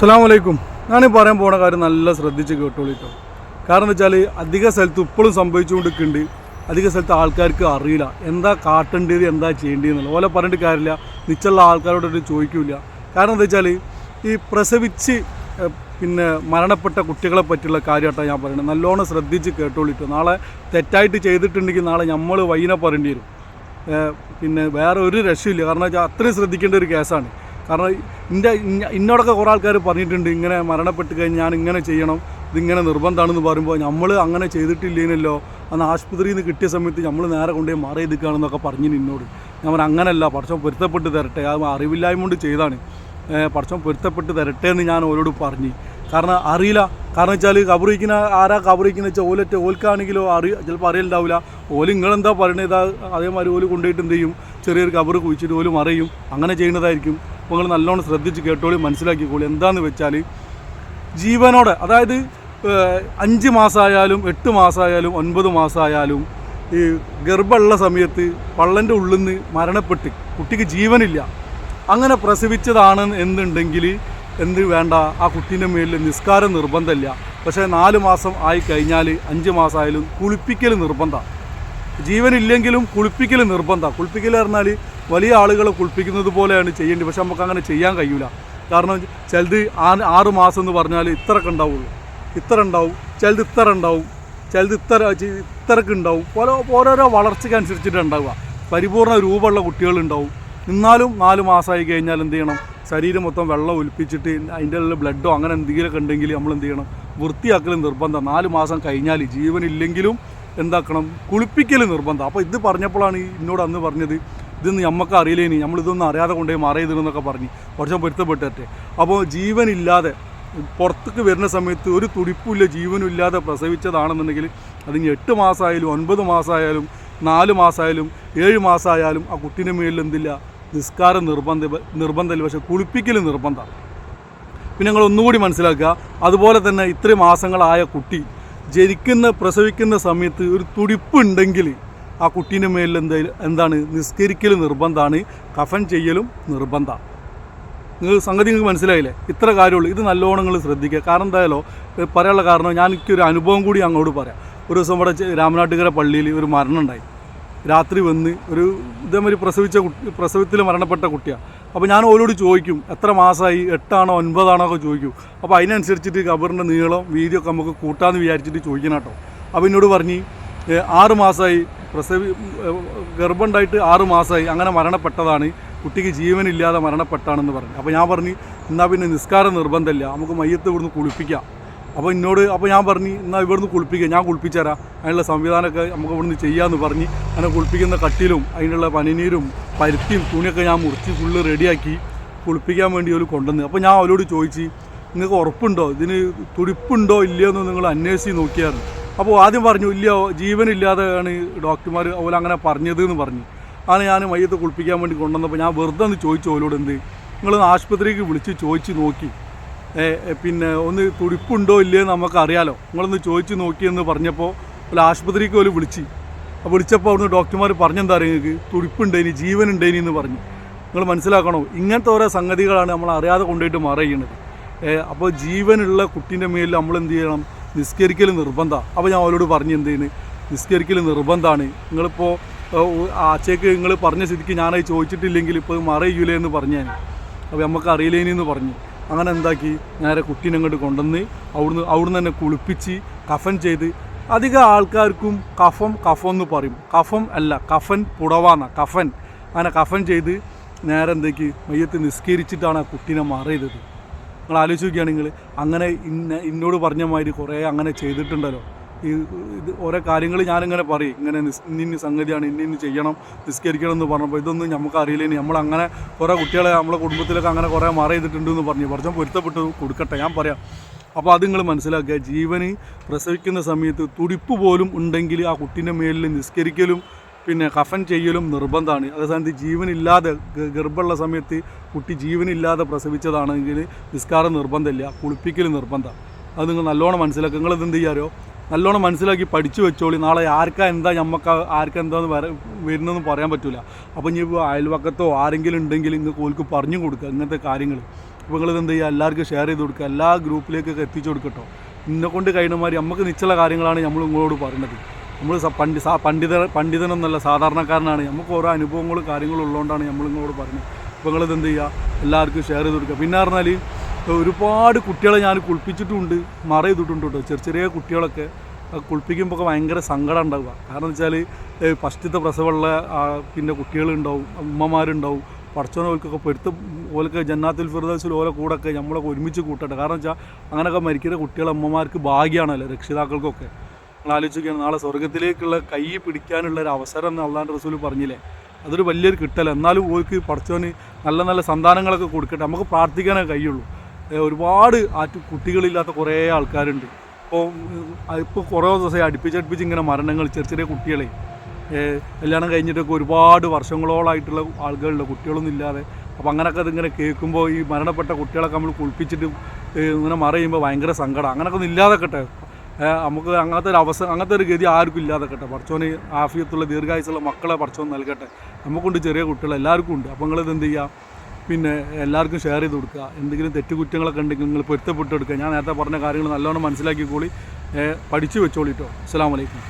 അസ്സാം വലൈക്കും ഞാൻ പറയാൻ പോണ കാര്യം നല്ല ശ്രദ്ധിച്ച് കേട്ടോളിട്ടോ കാരണം എന്താ വെച്ചാൽ അധിക സ്ഥലത്ത് ഇപ്പോഴും സംഭവിച്ചുകൊണ്ടിരിക്കുന്നുണ്ട് അധിക സ്ഥലത്ത് ആൾക്കാർക്ക് അറിയില്ല. എന്താ കാട്ടേണ്ടത് എന്താ ചെയ്യേണ്ടതെന്നുള്ളത് ഓലെ പറഞ്ഞിട്ട് കാര്യമില്ല. നിച്ചുള്ള ആൾക്കാരോടൊട്ട് ചോദിക്കില്ല. കാരണം എന്താ വെച്ചാൽ ഈ പ്രസവിച്ച് പിന്നെ മരണപ്പെട്ട കുട്ടികളെ പറ്റിയുള്ള കാര്യമായിട്ടാണ് ഞാൻ പറയുന്നത് നല്ലോണം ശ്രദ്ധിച്ച് കേട്ടോളിട്ടോ നാളെ തെറ്റായിട്ട് ചെയ്തിട്ടുണ്ടെങ്കിൽ നാളെ നമ്മൾ വൈകിനെ പറയേണ്ടി വരും. പിന്നെ വേറെ ഒരു രക്ഷയില്ല കാരണം വെച്ചാൽ അത്രയും ശ്രദ്ധിക്കേണ്ട ഒരു കേസാണ്. കാരണം ഇന്റെ ഇന്നോടൊക്കെ കുറേ ആൾക്കാർ പറഞ്ഞിട്ടുണ്ട് ഇങ്ങനെ മരണപ്പെട്ട് കഴിഞ്ഞാൽ ഞാൻ ഇങ്ങനെ ചെയ്യണം ഇതിങ്ങനെ നിർബന്ധമാണെന്ന് പറയുമ്പോൾ നമ്മൾ അങ്ങനെ ചെയ്തിട്ടില്ലേനല്ലോ അന്ന് ആശുപത്രിയിൽ നിന്ന് കിട്ടിയ സമയത്ത് നമ്മൾ നേരെ കൊണ്ടുപോയി മാറി നിൽക്കുകയാണെന്നൊക്കെ പറഞ്ഞു നിന്നോട് ഞാൻ അങ്ങനല്ല പഠിച്ചോ പൊരുത്തപ്പെട്ട് തരട്ടെ അത് അറിവില്ലായ്മ കൊണ്ട് ചെയ്താണ്. പഠിച്ചോ പൊരുത്തപ്പെട്ട് തരട്ടെ എന്ന് ഞാൻ ഓരോട് പറഞ്ഞു. കാരണം അറിയില്ല. കാരണം വെച്ചാൽ കബറിക്കുന്ന ആരാ കബറിക്കുന്ന വെച്ചാൽ ഓലറ്റ ഓൽക്കാണെങ്കിലോ അറി ചിലപ്പോൾ അറിയലുണ്ടാവില്ല ഓൽ നിങ്ങളെന്താ പറയണത്? ഇതാ അതേമാതിരി ഓൽ കൊണ്ടുപോയിട്ട് എന്ത് ചെയ്യും? ചെറിയൊരു കബറ് കുഴിച്ചിട്ട് ഓൽ മറിയും. അങ്ങനെ ചെയ്യുന്നതായിരിക്കും. നിങ്ങൾ നല്ലോണം ശ്രദ്ധിച്ച് കേട്ടോളി മനസ്സിലാക്കിക്കോളി എന്താണെന്ന് വെച്ചാൽ ജീവനോടെ അതായത് അഞ്ച് മാസമായാലും എട്ട് മാസമായാലും ഒൻപത് മാസമായാലും ഈ ഗർഭമുള്ള സമയത്ത് പള്ളന്റെ ഉള്ളിൽ നിന്ന് മരണപ്പെട്ട് കുട്ടിക്ക് ജീവനില്ല. അങ്ങനെ പ്രസവിച്ചതാണ് എന്നുണ്ടെങ്കിൽ എന്ത് വേണ്ട? ആ കുട്ടീന്റെ മേലിൽ നിസ്കാരം നിർബന്ധമില്ല. പക്ഷേ നാല് മാസം ആയി കഴിഞ്ഞാൽ അഞ്ച് മാസമായാലും കുളിപ്പിക്കൽ നിർബന്ധമാണ് ജീവനില്ലെങ്കിലും കുളിപ്പിക്കൽ നിർബന്ധമാണ് കുളിപ്പിക്കൽ പറഞ്ഞാൽ വലിയ ആളുകളെ കുളിപ്പിക്കുന്നത് പോലെയാണ് ചെയ്യേണ്ടത്. പക്ഷെ നമുക്ക് അങ്ങനെ ചെയ്യാൻ കഴിയില്ല കാരണം ചിലത് ആറ് മാസം എന്ന് പറഞ്ഞാൽ ഇത്രയൊക്കെ ഉണ്ടാവുള്ളൂ. ഇത്ര ഉണ്ടാവും. ചിലത് ഇത്ര ഉണ്ടാവും. ചിലത് ഇത്ര ഇത്രക്ക് ഉണ്ടാവും. ഓരോ ഓരോരോ വളർച്ചയ്ക്ക് അനുസരിച്ചിട്ട് ഉണ്ടാവുക. പരിപൂർണ രൂപമുള്ള കുട്ടികളുണ്ടാവും എന്നാലും നാല് മാസമായി കഴിഞ്ഞാൽ എന്ത് ചെയ്യണം? ശരീരം മൊത്തം വെള്ളം ഒലിപ്പിച്ചിട്ട് അതിന്റെ ഉള്ളിൽ ബ്ലഡോ അങ്ങനെ എന്തെങ്കിലുമൊക്കെ ഉണ്ടെങ്കിൽ നമ്മൾ എന്ത് ചെയ്യണം? വൃത്തിയാക്കൽ നിർബന്ധം. നാല് മാസം കഴിഞ്ഞാൽ ജീവനില്ലെങ്കിലും എന്താക്കണം? കുളിപ്പിക്കൽ നിർബന്ധം. അപ്പോൾ ഇത് പറഞ്ഞപ്പോഴാണ് എന്നോട് അന്ന് പറഞ്ഞത് ഇതൊന്നും നമുക്ക് അറിയില്ലേനി. നമ്മൾ ഇതൊന്നും അറിയാതെ കൊണ്ടുപോയി മറയതിരുന്നൊക്കെ പറഞ്ഞ്. കുറച്ച് പൊരുത്തപ്പെട്ടെ അപ്പോൾ ജീവനില്ലാതെ പുറത്തേക്ക് വരുന്ന സമയത്ത് ഒരു തുടിപ്പില്ല ജീവനും ഇല്ലാതെ പ്രസവിച്ചതാണെന്നുണ്ടെങ്കിൽ അതിന് എട്ട് മാസമായാലും ഒൻപത് മാസമായാലും നാല് മാസമായാലും ഏഴ് മാസമായാലും ആ കുട്ടീന്റെ മേലിൽ എന്തില്ല? നിസ്കാരം നിർബന്ധ നിർബന്ധമില്ല. പക്ഷേ കുളിപ്പിക്കൽ നിർബന്ധമാണ്. പിന്നെ നിങ്ങൾ ഒന്നുകൂടി മനസ്സിലാക്കുക അതുപോലെ തന്നെ ഇത്രയും മാസങ്ങളായ കുട്ടി ജനിക്കുന്ന പ്രസവിക്കുന്ന സമയത്ത് ഒരു തുടിപ്പുണ്ടെങ്കിൽ ആ കുട്ടീന്റെ മേലിൽ എന്താ എന്താണ്? നിസ്കരിക്കൽ നിർബന്ധമാണ്. കഫൻ ചെയ്യലും നിർബന്ധമാണ്. നിങ്ങൾ സംഗതി നിങ്ങൾക്ക് മനസ്സിലായില്ലേ? ഇത്ര കാര്യമുള്ളൂ. ഇത് നല്ലോണം നിങ്ങൾ ശ്രദ്ധിക്കുക. കാരണം എന്തായാലോ പറയാനുള്ള കാരണം ഞാൻ എനിക്കൊരു അനുഭവം കൂടി അങ്ങോട്ട് പറയാം. ഒരു ദിവസം ഇവിടെ രാമനാട്ടുകര പള്ളിയിൽ ഒരു മരണം ഉണ്ടായി. രാത്രി വന്ന് ഒരു ഇതേമാതിരി പ്രസവിച്ച കുട്ടി പ്രസവത്തിൽ മരണപ്പെട്ട കുട്ടിയാണ് അപ്പോൾ ഞാൻ ഓരോട് ചോദിക്കും എത്ര മാസമായി എട്ടാണോ ഒൻപതാണോ ഒക്കെ ചോദിക്കും. അപ്പോൾ അതിനനുസരിച്ചിട്ട് കബറിന്റെ നീളം വീതിയൊക്കെ നമുക്ക് കൂട്ടാമെന്ന് വിചാരിച്ചിട്ട് ചോദിക്കണം കേട്ടോ. അപ്പോൾ എന്നോട് പറഞ്ഞ് ആറ് മാസമായി പ്രസവി ഗർഭമുണ്ടായിട്ട് ആറ് മാസമായി അങ്ങനെ മരണപ്പെട്ടതാണ്. കുട്ടിക്ക് ജീവനില്ലാതെ മരണപ്പെട്ടാണെന്ന് പറഞ്ഞു. അപ്പോൾ ഞാൻ പറഞ്ഞു എന്നാൽ പിന്നെ നിസ്കാരം നിർബന്ധമില്ല. നമുക്ക് മയ്യത്ത് ഇവിടുന്ന് കുളിപ്പിക്കാം. അപ്പോൾ എന്നോട് അപ്പോൾ ഞാൻ പറഞ്ഞു എന്നാൽ ഇവിടുന്ന് കുളിപ്പിക്കുക ഞാൻ കുളിപ്പിച്ചുതരാം. അതിനുള്ള സംവിധാനമൊക്കെ നമുക്ക് ഇവിടുന്ന് ചെയ്യാമെന്ന് പറഞ്ഞ് അങ്ങനെ കുളിപ്പിക്കുന്ന കട്ടിലും അതിനുള്ള പനിനീരും പരുത്തിയും തുണിയൊക്കെ ഞാൻ മുറിച്ച് ഫുള്ള് റെഡിയാക്കി കുളിപ്പിക്കാൻ വേണ്ടി ഒരു കൊണ്ടുവന്ന്. അപ്പോൾ ഞാൻ അവരോട് ചോദിച്ച് നിങ്ങൾക്ക് ഉറപ്പുണ്ടോ? ഇതിന് തുടിപ്പുണ്ടോ? ഇല്ലയോ എന്ന് നിങ്ങൾ അന്വേഷിച്ച് നോക്കിയായിരുന്നു അപ്പോൾ ആദ്യം പറഞ്ഞു ഇല്ല ജീവനില്ലാതെയാണ് ഡോക്ടർമാർ അതുപോലെ അങ്ങനെ പറഞ്ഞത് എന്ന് പറഞ്ഞു. അങ്ങനെ ഞാൻ മയ്യത്ത് കുളിപ്പിക്കാൻ വേണ്ടി കൊണ്ടുവന്നപ്പോൾ ഞാൻ വെറുതെ ഒന്ന് ചോദിച്ചു അവരോട് എന്ത്? നിങ്ങളൊന്ന് ആശുപത്രിക്ക് വിളിച്ച് ചോദിച്ച് നോക്കി. പിന്നെ ഒന്ന് തുടിപ്പുണ്ടോ ഇല്ലയോ നമുക്കറിയാലോ. നിങ്ങളൊന്ന് ചോദിച്ച് നോക്കിയെന്ന് പറഞ്ഞപ്പോൾ ഒരു ആശുപത്രിക്ക് പോലും വിളിച്ച്. അപ്പോൾ വിളിച്ചപ്പോൾ അവിടുന്ന് ഡോക്ടർമാർ പറഞ്ഞെന്താ അറിയാം നിങ്ങൾക്ക്? തുടിപ്പുണ്ടേനി ജീവനുണ്ടേനി എന്ന് പറഞ്ഞു. നിങ്ങൾ മനസ്സിലാക്കണോ? ഇങ്ങനത്തെ ഓരോ സംഗതികളാണ് നമ്മൾ അറിയാതെ കൊണ്ടുപോയിട്ട് മറയുന്നത് അപ്പോൾ ജീവനുള്ള കുട്ടീന്റെ മേലിൽ നമ്മൾ എന്ത് ചെയ്യണം? നിസ്കരിക്കൽ നിർബന്ധമാണ് അപ്പോൾ ഞാൻ അവരോട് പറഞ്ഞു എന്ത് ചെയ്യുന്നത് നിസ്കരിക്കൽ നിർബന്ധമാണ് നിങ്ങളിപ്പോൾ ആച്ചേക്ക് നിങ്ങൾ പറഞ്ഞ സ്ഥിതിക്ക് ഞാനത് ചോദിച്ചിട്ടില്ലെങ്കിൽ ഇപ്പോൾ മറയൂലേ എന്ന് പറഞ്ഞു ഞാൻ. അപ്പോൾ നമുക്ക് അറിയില്ലേനി എന്ന് പറഞ്ഞു. അങ്ങനെ എന്താക്കി? നേരെ കുട്ടീനെ അങ്ങോട്ട് കൊണ്ടുവന്ന് അവിടുന്ന് അവിടുന്ന് തന്നെ കുളിപ്പിച്ച് കഫൻ ചെയ്ത് അധികം ആൾക്കാർക്കും കഫം കഫം എന്ന് പറയും. കഫം അല്ല കഫൻ പുടവാന്ന കഫൻ. അങ്ങനെ കഫൻ ചെയ്ത് നേരെ എന്തേക്ക്? മയ്യത്ത് നിസ്കരിച്ചിട്ടാണ് ആ കുട്ടീനെ മാറിയതത് നിങ്ങൾ ആലോചിക്കുകയാണ് നിങ്ങൾ അങ്ങനെ ഇന്ന ഇന്നോട് പറഞ്ഞ മാതിരി കുറേ അങ്ങനെ ചെയ്തിട്ടുണ്ടല്ലോ. ഈ ഇത് ഓരോ കാര്യങ്ങൾ ഞാനിങ്ങനെ പറയും. ഇങ്ങനെ ഇന്ന സംഗതിയാണ് ഇന്നിന്ന് ചെയ്യണം നിസ്കരിക്കണം എന്ന് പറഞ്ഞപ്പോൾ ഇതൊന്നും നമുക്ക് അറിയില്ലേനി നമ്മളങ്ങനെ കുറേ കുട്ടികളെ നമ്മളെ കുടുംബത്തിലൊക്കെ അങ്ങനെ കുറേ മാറി ചെയ്തിട്ടുണ്ട് എന്ന് പറഞ്ഞു പറഞ്ഞാൽ പൊരുത്തപ്പെട്ട് കൊടുക്കട്ടെ ഞാൻ പറയാം. അപ്പോൾ അത് നിങ്ങൾ മനസ്സിലാക്കുക ജീവന് പ്രസവിക്കുന്ന സമയത്ത് തുടിപ്പ് പോലും ഉണ്ടെങ്കിൽ ആ കുട്ടീന്റെ മേലിൽ നിസ്കരിക്കലും പിന്നെ കഫൻ ചെയ്യലും നിർബന്ധമാണ്. അതേസമയത്ത് ജീവനില്ലാതെ ഗർഭമുള്ള സമയത്ത് കുട്ടി ജീവനില്ലാതെ പ്രസവിച്ചതാണെങ്കിൽ നിസ്കാരം നിർബന്ധമില്ല കുളിപ്പിക്കൽ നിർബന്ധം. അത് നിങ്ങൾ നല്ലോണം മനസ്സിലാക്കുക. നിങ്ങളിതെന്ത് എന്ത് ചെയ്യാരോ നല്ലോണം മനസ്സിലാക്കി പഠിച്ചു വെച്ചോളി. നാളെ ആർക്കാ എന്താ ഞമ്മക്ക് ആർക്കാ എന്താന്ന് വര വരുന്നതെന്ന് പറയാൻ പറ്റില്ല അപ്പോൾ ഇനി അയൽവക്കത്തോ ആരെങ്കിലും ഉണ്ടെങ്കിൽ നിങ്ങൾക്ക് ഓൽക്ക് പറഞ്ഞു കൊടുക്കുക ഇങ്ങനത്തെ കാര്യങ്ങൾ. അപ്പോൾ നിങ്ങൾ എന്ത് ചെയ്യുക എല്ലാവർക്കും ഷെയർ ചെയ്ത് കൊടുക്കുക എല്ലാ ഗ്രൂപ്പിലേക്കൊക്കെ എത്തിച്ചു കൊടുക്കട്ടോ. ഇന്നെ കൊണ്ട് കഴിയുന്നമാതിരി നമുക്ക് നിശ്ചല കാര്യങ്ങളാണ് നമ്മൾ നിങ്ങളോട് പറയുന്നത് നമ്മൾ പണ്ഡി പണ്ഡിത പണ്ഡിതനൊന്നല്ല സാധാരണക്കാരനാണ്. നമുക്ക് ഓരോ അനുഭവങ്ങളും കാര്യങ്ങളും ഉള്ളതുകൊണ്ടാണ് നമ്മൾ നിങ്ങളോട് പറയുന്നത് അപ്പോൾ നിങ്ങളിത് എന്ത് ചെയ്യുക എല്ലാവർക്കും ഷെയർ ചെയ്ത് കൊടുക്കുക പിന്നെ പറഞ്ഞാൽ ഒരുപാട് കുട്ടികളെ ഞാൻ കുളിപ്പിച്ചിട്ടുമുണ്ട് മറ ചെയ്തിട്ടുണ്ട് കേട്ടോ. ചെറിയ ചെറിയ കുട്ടികളൊക്കെ കുളിപ്പിക്കുമ്പോൾ ഭയങ്കര സങ്കടം ഉണ്ടാവുക. കാരണം വെച്ചാൽ ഫസ്റ്റത്തെ പ്രസവമുള്ള പിന്നെ കുട്ടികളുണ്ടാവും ഉമ്മമാരുണ്ടാവും പഠിച്ചോനെ ഓൽക്കൊക്കെ പെടുത്ത് ഓലൊക്കെ ജന്നാത്തിൽ ഫിർദൗസിൽ ഓലെ കൂടൊക്കെ നമ്മളൊക്കെ ഒരുമിച്ച് കൂട്ടട്ടെ. കാരണം വെച്ചാൽ അങ്ങനെയൊക്കെ മരിക്കുന്ന കുട്ടികളെ അമ്മമാർക്ക് ഭാഗ്യമാണല്ലോ രക്ഷിതാക്കൾക്കൊക്കെ. നിങ്ങൾ ആലോചിക്കുകയാണ് നാളെ സ്വർഗത്തിലേക്കുള്ള കൈ പിടിക്കാനുള്ള ഒരു അവസരം എന്ന് അള്ളാന്റെ റസൂൽ പറഞ്ഞില്ലേ? അതൊരു വലിയൊരു കിട്ടല. എന്നാലും ഓർക്ക് പഠിച്ചോന് നല്ല നല്ല സന്താനങ്ങളൊക്കെ കൊടുക്കട്ടെ. നമുക്ക് പ്രാർത്ഥിക്കാനേ കഴിയുള്ളൂ. ഒരുപാട് ആ കുട്ടികളില്ലാത്ത കുറേ ആൾക്കാരുണ്ട്. ഇപ്പോൾ ഇപ്പോൾ കുറേ ദിവസമായി അടുപ്പിച്ചടുപ്പിച്ച് ഇങ്ങനെ മരണങ്ങൾ ചെറിയ ചെറിയ കുട്ടികളെ കല്യാണം കഴിഞ്ഞിട്ടൊക്കെ ഒരുപാട് വർഷങ്ങളോളായിട്ടുള്ള ആളുകളുണ്ട്. കുട്ടികളൊന്നും ഇല്ലാതെ. അപ്പോൾ അങ്ങനെയൊക്കെ ഇതിങ്ങനെ കേൾക്കുമ്പോൾ ഈ മരണപ്പെട്ട കുട്ടികളൊക്കെ നമ്മൾ കുളിപ്പിച്ചിട്ട് ഇങ്ങനെ മറയുമ്പോൾ ഭയങ്കര സങ്കടം. അങ്ങനെയൊക്കെ ഒന്നും ഇല്ലാതെക്കട്ടെ കേട്ടെ നമുക്ക് അങ്ങനത്തെ ഒരു അവസരം അങ്ങനത്തെ ഒരു ഗതി ആർക്കും ഇല്ലാതെക്കട്ടെ പഠിച്ചോന് ആഫിയത്തുള്ള ദീർഘായുസുള്ള മക്കളെ പഠിച്ചോന്ന് നൽകട്ടെ. നമുക്കുണ്ട് ചെറിയ കുട്ടികൾ എല്ലാവർക്കും ഉണ്ട്. അപ്പോൾ നിങ്ങളിത് എന്ത് ചെയ്യുക പിന്നെ എല്ലാവർക്കും ഷെയർ ചെയ്ത് കൊടുക്കുക. എന്തെങ്കിലും തെറ്റുകുറ്റങ്ങളൊക്കെ ഉണ്ടെങ്കിൽ നിങ്ങൾ പൊരുത്തപ്പെട്ടെടുക്കുക ഞാൻ നേരത്തെ പറഞ്ഞ കാര്യങ്ങൾ നല്ലോണം മനസ്സിലാക്കി കൂടി പഠിച്ചു വെച്ചോളിട്ടോ അസ്സാം വലൈക്കും